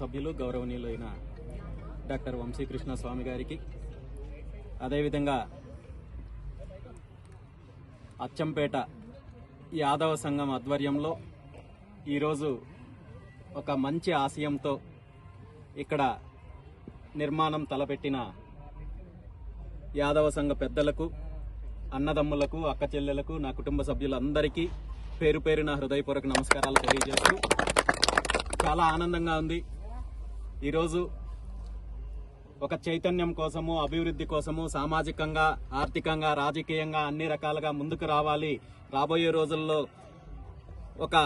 సభ్యులు గౌరవనీయులైన డాక్టర్ వంశీకృష్ణ స్వామి గారికి. అదేవిధంగా అచ్చంపేట యాదవ సంఘం ఆధ్వర్యంలో ఈరోజు ఒక మంచి ఆశయంతో ఇక్కడ నిర్మాణం తలపెట్టిన యాదవ సంఘ పెద్దలకు అన్నదమ్ములకు అక్క చెల్లెలకు నా కుటుంబ సభ్యులందరికీ పేరు పేరు నా హృదయపూర్వక నమస్కారాలు తెలియజేస్తూ చాలా ఆనందంగా ఉంది. ఈరోజు ఒక చైతన్యం కోసము అభివృద్ధి కోసము సామాజికంగా ఆర్థికంగా రాజకీయంగా అన్ని రకాలుగా ముందుకు రావాలి. రాబోయే రోజుల్లో ఒక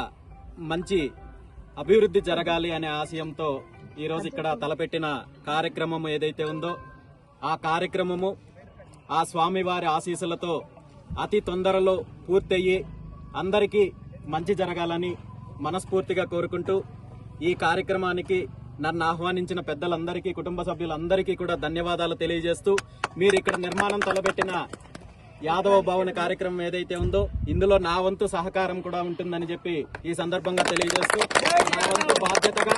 మంచి అభివృద్ధి జరగాలి అనే ఆశయంతో ఈరోజు ఇక్కడ తలపెట్టిన కార్యక్రమం ఏదైతే ఉందో ఆ కార్యక్రమము ఆ స్వామివారి ఆశీస్సులతో అతి తొందరలో పూర్తయ్యి అందరికీ మంచి జరగాలని మనస్ఫూర్తిగా కోరుకుంటూ ఈ కార్యక్రమానికి నన్ను ఆహ్వానించిన పెద్దలందరికీ కుటుంబ సభ్యులందరికీ కూడా ధన్యవాదాలు తెలియజేస్తూ మీరు ఇక్కడ నిర్మాణం తలపెట్టిన యాదవ భవన కార్యక్రమం ఏదైతే ఉందో ఇందులో నా వంతు సహకారం కూడా ఉంటుందని చెప్పి ఈ సందర్భంగా తెలియజేస్తూ నా వంతు బాధ్యతగా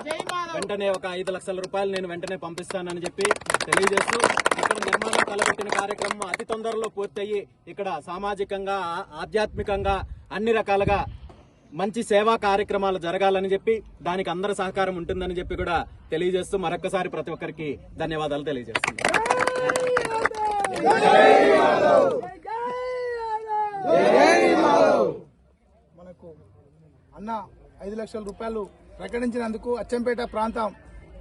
వెంటనే ఒక ఐదు లక్షల రూపాయలు నేను వెంటనే పంపిస్తానని చెప్పి తెలియజేస్తూ ఇక్కడ నిర్మాణం తలపెట్టిన కార్యక్రమం అతి తొందరలో పూర్తయి ఇక్కడ సామాజికంగా ఆధ్యాత్మికంగా అన్ని రకాలుగా మంచి సేవా కార్యక్రమాలు జరగాలని చెప్పి దానికి అందరి సహకారం ఉంటుందని చెప్పి కూడా తెలియజేస్తూ మరొకసారి ప్రతి ఒక్కరికి ధన్యవాదాలు తెలియజేస్తున్నాను మనకు అన్న ఐదు లక్షల రూపాయలు ప్రకటించినందుకు అచ్చంపేట ప్రాంతం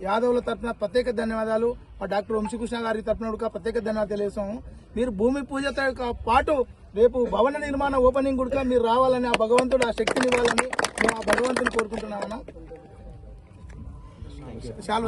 యాదవుల తరఫున ప్రత్యేక ధన్యవాదాలు. మా డాక్టర్ వంశీకృష్ణ గారి తరఫున ప్రత్యేక ధన్యవాదాలు తెలియజేస్తాము మీరు భూమి పూజతో పాటు రేపు భవన నిర్మాణ ఓపెనింగ్ కూడా మీరు రావాలని ఆ భగవంతుడు ఆ శక్తిని ఇవ్వాలని మేము ఆ భగవంతుని కోరుకుంటున్నామన్నా చాలా